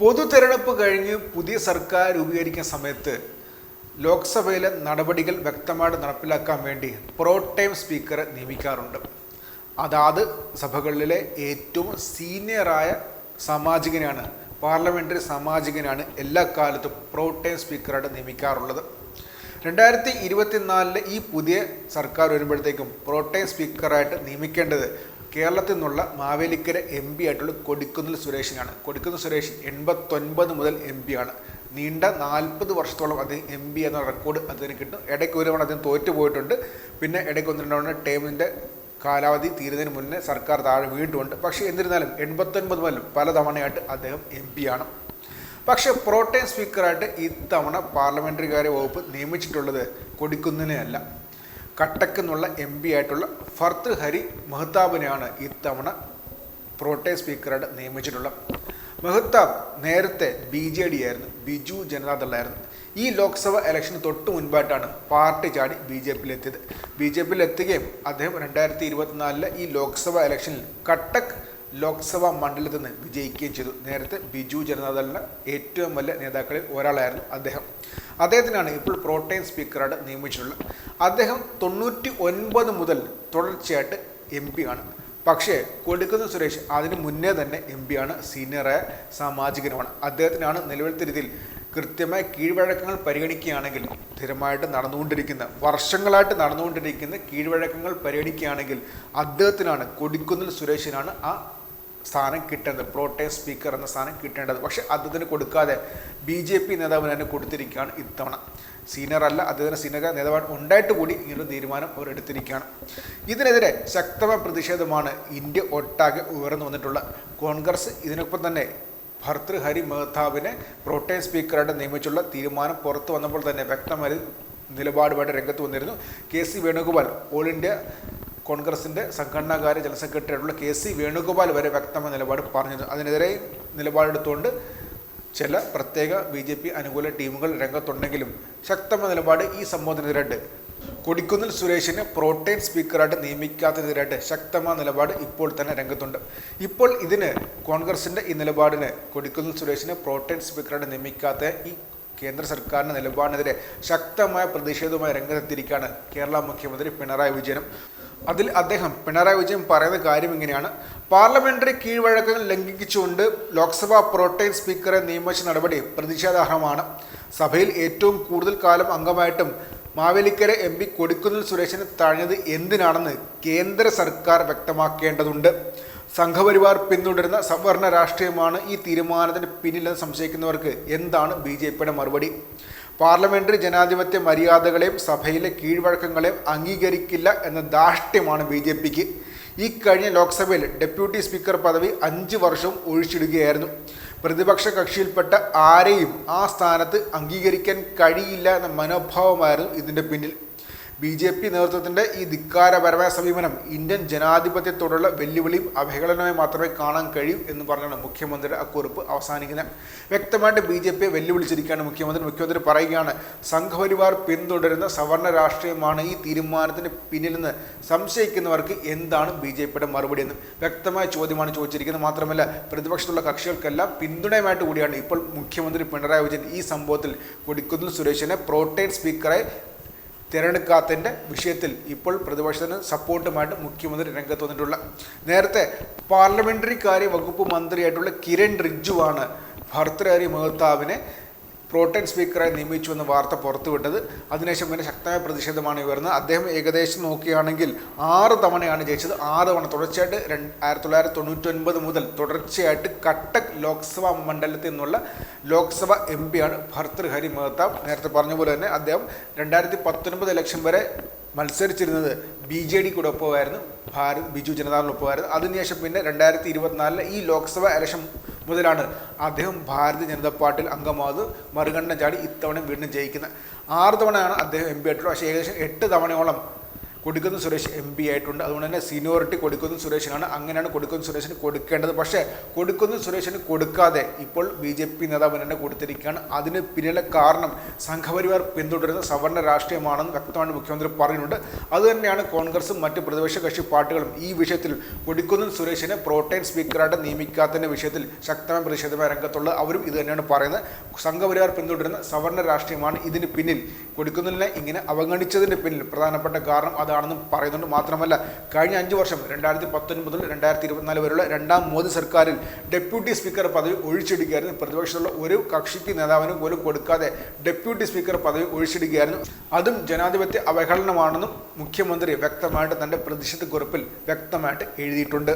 പൊതു തെരഞ്ഞെടുപ്പ് കഴിഞ്ഞ് പുതിയ സർക്കാർ രൂപീകരിക്കുന്ന സമയത്ത് ലോക്സഭയിലെ നടപടികൾ വ്യക്തമായിട്ട് നടപ്പിലാക്കാൻ വേണ്ടി പ്രോ ടൈം സ്പീക്കറെ നിയമിക്കാറുണ്ട്. അതാത് സഭകളിലെ ഏറ്റവും സീനിയറായ സാമാജികനാണ് പാർലമെന്ററി സാമാജികനാണ് എല്ലാ കാലത്തും പ്രോ ടൈം സ്പീക്കറായിട്ട് നിയമിക്കാറുള്ളത്. രണ്ടായിരത്തി ഇരുപത്തിനാലിലെ ഈ പുതിയ സർക്കാർ വരുമ്പോഴത്തേക്കും പ്രോട്ടൈം സ്പീക്കറായിട്ട് നിയമിക്കേണ്ടത് കേരളത്തിൽ നിന്നുള്ള മാവേലിക്കര എം പി ആയിട്ടുള്ള കൊടിക്കുന്നിൽ സുരേഷിനാണ്. കൊടിക്കുന്നിൽ സുരേഷ് എൺപത്തൊൻപത് മുതൽ എം പി ആണ്. നീണ്ട നാൽപ്പത് വർഷത്തോളം അദ്ദേഹം എം പി എന്ന റെക്കോർഡ് അദ്ദേഹത്തിന് കിട്ടും. ഇടയ്ക്ക് ഒരു തവണ അദ്ദേഹം തോറ്റു പോയിട്ടുണ്ട്. പിന്നെ ഇടയ്ക്ക് ഒന്ന് രണ്ട് തവണ ടേമിന്റെ കാലാവധി തീരുന്നതിന് മുന്നേ സർക്കാർ താഴെ വീണ്ടുമുണ്ട് പക്ഷേ എന്നിരുന്നാലും എൺപത്തൊൻപത് മുതൽ പല തവണയായിട്ട് അദ്ദേഹം എം പി ആണ്. പക്ഷേ പ്രോട്ടൈം സ്പീക്കറായിട്ട് ഇത്തവണ പാർലമെന്ററി കാര്യ വകുപ്പ് നിയമിച്ചിട്ടുള്ളത് കൊടിക്കുന്നിനെ അല്ല. കട്ടക്ക് എന്നുള്ള എം പി ആയിട്ടുള്ള ഫർത്ത് ഹരി മെഹ്താബിനെയാണ് ഇത്തവണ പ്രോട്ടേ സ്പീക്കറായിട്ട് നിയമിച്ചിട്ടുള്ളത്. മെഹ്താബ് നേരത്തെ ബി ജെ ഡി ആയിരുന്നു ബിജു ജനതാദളായിരുന്നു. ഈ ലോക്സഭ ഇലക്ഷന് തൊട്ട് മുൻപായിട്ടാണ് പാർട്ടി ചാടി ബി ജെ പിയിൽ എത്തിയത് ബി ജെ പിയിൽ എത്തുകയും അദ്ദേഹം രണ്ടായിരത്തി ഇരുപത്തിനാലിലെ ഈ ലോക്സഭ ഇലക്ഷനിൽ കട്ടക്ക് ലോക്സഭാ മണ്ഡലത്തിൽ നിന്ന് വിജയിക്കുകയും ചെയ്തു. നേരത്തെ ബിജു ജനതാദളിന് ഏറ്റവും വലിയ നേതാക്കളിൽ ഒരാളായിരുന്നു അദ്ദേഹം. അദ്ദേഹത്തിനാണ് ഇപ്പോൾ പ്രോട്ടൈം സ്പീക്കറായിട്ട് നിയമിച്ചിട്ടുള്ളത്. അദ്ദേഹം തൊണ്ണൂറ്റി ഒൻപത് മുതൽ തുടർച്ചയായിട്ട് എം പി ആണ് പക്ഷേ കൊടുക്കുന്ന സുരേഷ് അതിന് മുന്നേ തന്നെ എം പി ആണ് സീനിയറായ സാമാജികനുമാണ്. അദ്ദേഹത്തിനാണ് നിലവിലത്തെ രീതിയിൽ കൃത്യമായ കീഴ്വഴക്കങ്ങൾ പരിഗണിക്കുകയാണെങ്കിൽ സ്ഥിരമായിട്ട് നടന്നുകൊണ്ടിരിക്കുന്ന വർഷങ്ങളായിട്ട് നടന്നുകൊണ്ടിരിക്കുന്ന കീഴ്വഴക്കങ്ങൾ പരിഗണിക്കുകയാണെങ്കിൽ അദ്ദേഹത്തിനാണ് കൊടിക്കുന്നിൽ സുരേഷിനാണ് ആ സ്ഥാനം കിട്ടേണ്ടത് പ്രോട്ടേം സ്പീക്കർ എന്ന സ്ഥാനം കിട്ടേണ്ടത്. പക്ഷെ അദ്ദേഹത്തിന് കൊടുക്കാതെ ബി ജെ പി നേതാവിന് തന്നെ കൊടുത്തിരിക്കുകയാണ് ഇത്തവണ. സീനിയർ അല്ല അദ്ദേഹത്തിന് സീനിയർ നേതാവ് ഉണ്ടായിട്ട് കൂടി ഇങ്ങനൊരു തീരുമാനം അവർ എടുത്തിരിക്കുകയാണ്. ഇതിനെതിരെ ശക്തമായ പ്രതിഷേധമാണ് ഇന്ത്യ ഒട്ടാകെ ഉയർന്നു വന്നിട്ടുള്ള. കോൺഗ്രസ് ഇതിനൊപ്പം തന്നെ ഭർത്തൃഹരി മെഹ്താബിനെ പ്രോട്ടേം സ്പീക്കറായിട്ട് നിയമിച്ചുള്ള തീരുമാനം പുറത്തു വന്നപ്പോൾ തന്നെ വ്യക്തമായി നിലപാടുമായിട്ട് രംഗത്ത് വന്നിരുന്നു. K C Venugopal all India കോൺഗ്രസിന്റെ സംഘടനാകാര്യ ജനറൽ സെക്രട്ടറിയായിട്ടുള്ള കെ സി വേണുഗോപാൽ വരെ വ്യക്തമായ നിലപാട് പറഞ്ഞിരുന്നു. അതിനെതിരെ നിലപാടെടുത്തുകൊണ്ട് ചില പ്രത്യേക ബി ജെ പി അനുകൂല ടീമുകൾ രംഗത്തുണ്ടെങ്കിലും ശക്തമായ നിലപാട് ഈ സംഭവത്തിനെതിരായിട്ട്. കൊടിക്കുന്നിൽ സുരേഷിനെ പ്രോട്ടൈൻ സ്പീക്കറായിട്ട് നിയമിക്കാത്തതിനെതിരായിട്ട് ശക്തമായ നിലപാട് ഇപ്പോൾ തന്നെ രംഗത്തുണ്ട്. ഇപ്പോൾ ഇതിന് കോൺഗ്രസിന്റെ ഈ നിലപാടിന് കൊടിക്കുന്നിൽ സുരേഷിനെ പ്രോട്ടൈൻ സ്പീക്കറായിട്ട് നിയമിക്കാത്ത ഈ കേന്ദ്ര സർക്കാരിന്റെ നിലപാടിനെതിരെ ശക്തമായ പ്രതിഷേധവുമായി രംഗത്തെത്തിയിരിക്കുകയാണ് കേരള മുഖ്യമന്ത്രി പിണറായി വിജയനും. അതിൽ അദ്ദേഹം പിണറായി വിജയൻ പറയുന്ന കാര്യം ഇങ്ങനെയാണ്. പാർലമെന്ററി കീഴ്വഴക്കങ്ങൾ ലംഘിച്ചുകൊണ്ട് ലോക്സഭാ പ്രോട്ടൈൻ സ്പീക്കറെ നിയമിച്ച നടപടി പ്രതിഷേധാർഹമാണ്. സഭയിൽ ഏറ്റവും കൂടുതൽ കാലം അംഗമായിട്ടും മാവേലിക്കര എം പി കൊടിക്കുന്നിൽ സുരേഷിന് തഴഞ്ഞത് എന്തിനാണെന്ന് കേന്ദ്ര സർക്കാർ വ്യക്തമാക്കേണ്ടതുണ്ട്. സംഘപരിവാർ പിന്തുടരുന്ന സവർണ രാഷ്ട്രീയമാണ് ഈ തീരുമാനത്തിന് പിന്നിലെന്ന് സംശയിക്കുന്നവർക്ക് എന്താണ് ബി ജെ പിയുടെ മറുപടി? പാർലമെന്ററി ജനാധിപത്യ മര്യാദകളെയും സഭയിലെ കീഴ്വഴക്കങ്ങളെയും അംഗീകരിക്കില്ല എന്ന ധാഷ്ട്യമാണ് ബി ജെ പിക്ക്. ഈ കഴിഞ്ഞ ലോക്സഭയിൽ ഡെപ്യൂട്ടി സ്പീക്കർ പദവി അഞ്ച് വർഷവും ഒഴിച്ചിടുകയായിരുന്നു. പ്രതിപക്ഷ കക്ഷിയിൽപ്പെട്ട ആരെയും ആ സ്ഥാനത്ത് അംഗീകരിക്കാൻ കഴിയില്ല എന്ന മനോഭാവമായിരുന്നു ഇതിന്റെ പിന്നിൽ. ബി ജെ പി നേതൃത്വത്തിന്റെ ഈ ധിക്കാരപരമായ സമീപനം ഇന്ത്യൻ ജനാധിപത്യത്തോടുള്ള വെല്ലുവിളിയും അവഹേളനമായി മാത്രമേ കാണാൻ കഴിയൂ എന്ന് പറഞ്ഞാണ് മുഖ്യമന്ത്രിയുടെ അക്കുറിപ്പ് കുറിപ്പ് അവസാനിക്കുന്നത്. വ്യക്തമായിട്ട് ബി ജെ പിയെ വെല്ലുവിളിച്ചിരിക്കുകയാണ് മുഖ്യമന്ത്രി. മുഖ്യമന്ത്രി പറയുകയാണ് സംഘപരിവാർ പിന്തുടരുന്ന സവർണ രാഷ്ട്രീയമാണ് ഈ തീരുമാനത്തിന് പിന്നിലെന്ന് സംശയിക്കുന്നവർക്ക് എന്താണ് ബി ജെ പിയുടെ മറുപടി എന്ന് വ്യക്തമായ ചോദ്യമാണ് ചോദിച്ചിരിക്കുന്നത്. മാത്രമല്ല പ്രതിപക്ഷത്തുള്ള കക്ഷികൾക്കെല്ലാം പിന്തുണയുമായിട്ട് കൂടിയാണ് ഇപ്പോൾ മുഖ്യമന്ത്രി പിണറായി വിജയൻ ഈ സംഭവത്തിൽ കൊടിക്കുന്നിൽ സുരേഷിനെ പ്രോട്ടൈൻ സ്പീക്കറെ തിരഞ്ഞെടുക്കാത്തതിന്റെ വിഷയത്തിൽ ഇപ്പോൾ പ്രതിപക്ഷത്തിന് സപ്പോർട്ടുമായിട്ട് മുഖ്യമന്ത്രി രംഗത്ത് വന്നിട്ടുള്ള നേരത്തെ പാർലമെന്ററി കാര്യ വകുപ്പ് മന്ത്രിയായിട്ടുള്ള കിരൺ റിജ്ജുവാണ് ഭർത്തൃഹരി മെഹ്താബിനെ പ്രോട്ടൈൻ സ്പീക്കറായി നിയമിച്ചു എന്ന വാർത്ത പുറത്തുവിട്ടത്. അതിനുശേഷം പിന്നെ ശക്തമായ പ്രതിഷേധമാണ് ഉയർന്നത്. അദ്ദേഹം ഏകദേശം നോക്കുകയാണെങ്കിൽ ആറ് തവണയാണ് ജയിച്ചത്. ആറ് തവണ തുടർച്ചയായിട്ട് രണ്ട് ആയിരത്തി തൊള്ളായിരത്തി തൊണ്ണൂറ്റൊൻപത് മുതൽ തുടർച്ചയായിട്ട് കട്ടക് ലോക്സഭാ മണ്ഡലത്തിൽ നിന്നുള്ള ലോക്സഭ എം പിയാണ് ഭർത്തൃഹരി മെഹ്താബ് നേരത്തെ പറഞ്ഞ പോലെ തന്നെ അദ്ദേഹം രണ്ടായിരത്തി പത്തൊൻപത് ഇലക്ഷൻ വരെ മത്സരിച്ചിരുന്നത് ബി ജെ ഡി കൂടെ ഒപ്പമായിരുന്നു. ഭാരത് ബിജു ജനതാദളിനൊപ്പമായിരുന്നു. അതിനുശേഷം പിന്നെ രണ്ടായിരത്തി ഇരുപത്തിനാലിലെ ഈ ലോക്സഭ ഇലക്ഷൻ മുതലാണ് അദ്ദേഹം ഭാരതീയ ജനതാ പാർട്ടിയിൽ അംഗമായത്. മറുകണ്ഠം ചാടി ഇത്തവണ വീണ്ടും ജയിക്കുന്നത് ആറ് തവണയാണ് അദ്ദേഹം എം പി ആയിട്ടുള്ളത്. പക്ഷേ ഏകദേശം എട്ട് തവണയോളം കൊടിക്കുന്ന് സുരേഷ് എം പി ആയിട്ടുണ്ട്. അതുകൊണ്ട് തന്നെ സീനിയോറിറ്റി കൊടുക്കുന്ന സുരേഷിനാണ് അങ്ങനെയാണ് കൊടുക്കുന്ന സുരേഷിന് കൊടുക്കേണ്ടത്. പക്ഷേ കൊടുക്കുന്ന സുരേഷിന് കൊടുക്കാതെ ഇപ്പോൾ ബി ജെ പി നേതാവ് തന്നെ കൊടുത്തിരിക്കുകയാണ്. അതിന് പിന്നിലെ കാരണം സംഘപരിവാർ പിന്തുടരുന്ന സവർണ രാഷ്ട്രീയമാണെന്ന് വ്യക്തമായിട്ട് മുഖ്യമന്ത്രി പറയുന്നുണ്ട് അതുതന്നെയാണ് കോൺഗ്രസും മറ്റ് പ്രതിപക്ഷ കക്ഷി പാർട്ടികളും ഈ വിഷയത്തിൽ കൊടുക്കുന്ന സുരേഷിനെ പ്രോട്ടൈൻ സ്പീക്കറായിട്ട് നിയമിക്കാത്തതിന്റെ വിഷയത്തിൽ ശക്തമായ പ്രതിഷേധമായ രംഗത്തുള്ള അവരും ഇത് തന്നെയാണ് പറയുന്നത്. സംഘപരിവാർ പിന്തുടരുന്ന സവർണ രാഷ്ട്രീയമാണ് ഇതിന് പിന്നിൽ. കൊടുക്കുന്നതിനെ ഇങ്ങനെ അവഗണിച്ചതിന്റെ പിന്നിൽ പ്രധാനപ്പെട്ട കാരണം അതാണെന്നും പറയുന്നുണ്ട്. മാത്രമല്ല കഴിഞ്ഞ അഞ്ച് വർഷം രണ്ടായിരത്തി പത്തൊൻപത് മുതൽ രണ്ടായിരത്തി ഇരുപത്തിനാല് വരെയുള്ള രണ്ടാം മോദി സർക്കാരിൽ ഡെപ്യൂട്ടി സ്പീക്കർ പദവി ഒഴിച്ചിടുകയായിരുന്നു. പ്രതിപക്ഷത്തുള്ള ഒരു കക്ഷിക്ക് നേതാവിന് പോലും കൊടുക്കാതെ ഡെപ്യൂട്ടി സ്പീക്കർ പദവി ഒഴിച്ചിടുകയായിരുന്നു. അതും ജനാധിപത്യ അവഹേളനമാണെന്നും മുഖ്യമന്ത്രി വ്യക്തമായിട്ട് തന്റെ പ്രതിഷേധ കുറിപ്പിൽ വ്യക്തമായിട്ട് എഴുതിയിട്ടുണ്ട്.